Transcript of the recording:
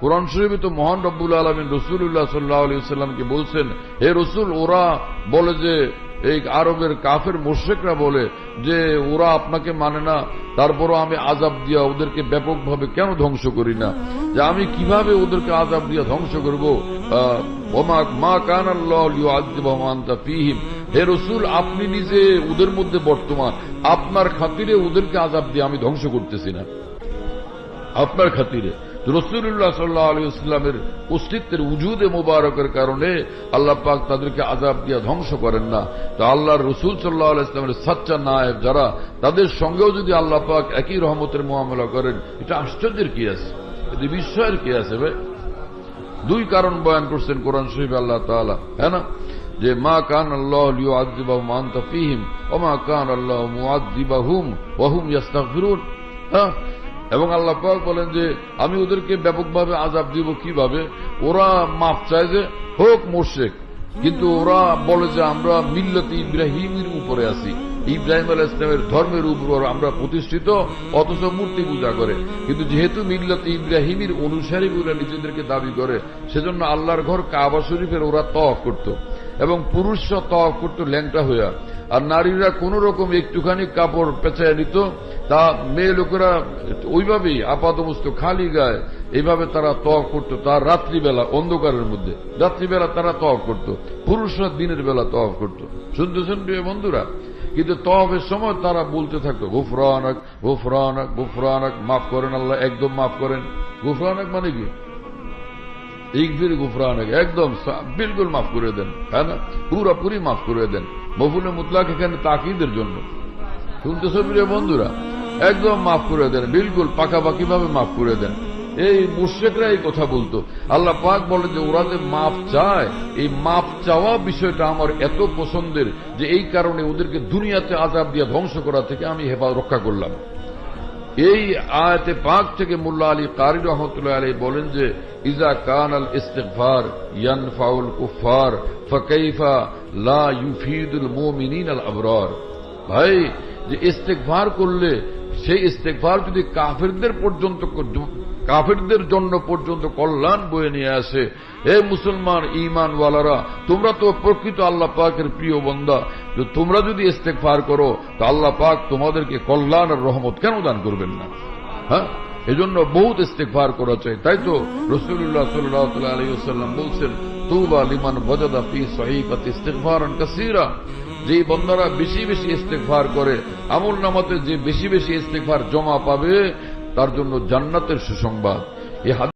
কোরআন শরীফে তো মহান রব্বুল আলমিন রসুল্লাহ সাল্লাহ আলী সাল্লামকে বলছেন, হে রসুল, ওরা বলে যে, এই আরবের কাফের মোর্শেকরা বলে যে, ওরা আপনাকে মানে না, তারপরও আমি আজাব দিয়া ওদেরকে ব্যাপকভাবে কেন ধ্বংস করি না? যে আমি কীভাবে ওদেরকে আজাব দিয়া ধ্বংস করব? মা কান আল্লাহ হে রসুল, আপনি নিজে ওদের মধ্যে বর্তমান, আপনার খাতিরে ওদেরকে আজাব দিয়ে আমি ধ্বংস করতেছি না। আপনার খাতিরে। রসুল্লাহ সাল্লাহ আলী ইসলামের অস্তিত্বের উজুদে মোবারকের কারণে আল্লাহ পাক তাদেরকে আজাব দিয়ে ধ্বংস করেন না। তো আল্লাহর রসুল সাল্লাহ আলি ইসলামের সাচ্চা নায়েব যারা, তাদের সঙ্গেও যদি আল্লাহ পাক একই রহমতের মোহামেলা করেন, এটা আশ্চর্যের কি আছে? এতে বিস্ময়ের কি আছে ভাই? দুই কারণ বয়ান করছেন কোরআন শরীফ আল্লাহ তাআলা হ্যাঁ না? যে মা কান আল্লাহ লিউআযিবাহুম আনতা ফীহিম, ওয়া মা কান আল্লাহ মুআযিবাহুম, ওয়া হুম হ্যাঁ? এবং আল্লাহ পাক বলেন যে আমি ওদেরকে ব্যাপকভাবে আজাব দিব কীভাবে? ওরা মাফ চায় যে হোক মোর্শেক কিন্তু ওরা বলে যে আমরা মিল্লতি ইব্রাহিমের উপরে আছি। ইব্রাহিম আল ইসলামের ধর্মের উপর আমরা প্রতিষ্ঠিত অথচ মূর্তি পূজা করে। কিন্তু যেহেতু মিল্লত ইব্রাহিমের অনুসারী বলে নিজেদেরকে দাবি করে সেজন্য আল্লাহর ঘর কাবা শরীফের ওরা তফ করত। এবং পুরুষরা তফ করত ল্যাংটা হইয়া। আর নারীরা কোন রকম একটুখানি কাপড় পেঁচায় নিত, তা মেয়ে লোকেরা ওইভাবেই আপাতমস্ত খালি গায়ে, এইভাবে তারা তফ করত। তার রাত্রিবেলা অন্ধকারের মধ্যে, রাত্রিবেলা তারা তফ করত, পুরুষরা দিনের বেলা তফ করত। শুনতেছেন প্রিয় বন্ধুরা, কিন্তু তফের সময় তারা বলতে থাকতো, গুফরানক গুফরানক গুফরানক, মাফ করেন আল্লাহ, একদম মাফ করেন। গুফরানক মানে কি? ইকবির গুফরানক একদম বিলকুল মাফ করে দেন। হ্যাঁ না? পুরাপুরি মাফ করে দেন। মফুলে মুতলাক এখানে তাকিদের জন্য। শুনতেছ প্রিয় বন্ধুরা? একদম মাফ করে দেন। বিলকুল পাকাপাকি ভাবে মাফ করে দেন। এই মুর্শেকরা এই কথা বলতো। আল্লাহ পাক বলে যে, ওরা যে মাফ চায়, এই মাফ চাওয়া বিষয়টা আমার এত পছন্দের যে, এই কারণে ওদেরকে দুনিয়াতে আজাব দিয়ে ধ্বংস করা থেকে আমি হেফাজ রক্ষা করলাম। এই আয়াতে পাক থেকে মুল্লা আলী কারি রহমতুল্লাহ আলী বলেন যে, ইজা কান আল ইস্তেকভার ইয়ান ফাউল কুফার ফকাইফা লা ইউফিদুল মোমিনিন আল আবরার। ভাই, যে ইস্তেকভার করলে, সেই ইস্তেকভার যদি কাফেরদের পর্যন্ত কাফেরদের জন্য পর্যন্ত কল্যাণ বয়ে নিয়ে আসে। হে মুসলমান ইমানওয়ালারা তোমরা তো প্রকৃত আল্লাহ পাকের প্রিয় বন্দা। তোমরা যদি ইস্তেকফার করো, তো আল্লাহ পাক তোমাদেরকে কল্যাণ আর রহমত কেন দান করবেন না? হ্যাঁ? এজন্য বহুত ইস্তেকফার করা চাই। তাই তো রসুল্লাহ সাল্লাহ আলাইসাল্লাম বলছেন, তুবা লিমান বজাদা ফি সহিফাত ইস্তেকফারান কাসীরা। যে বন্দারা বেশি বেশি ইস্তেকফার করে, আমল নামাতে যে বেশি বেশি ইস্তেকফার জমা পাবে তার জন্য জান্নাতের সুসংবাদ। এ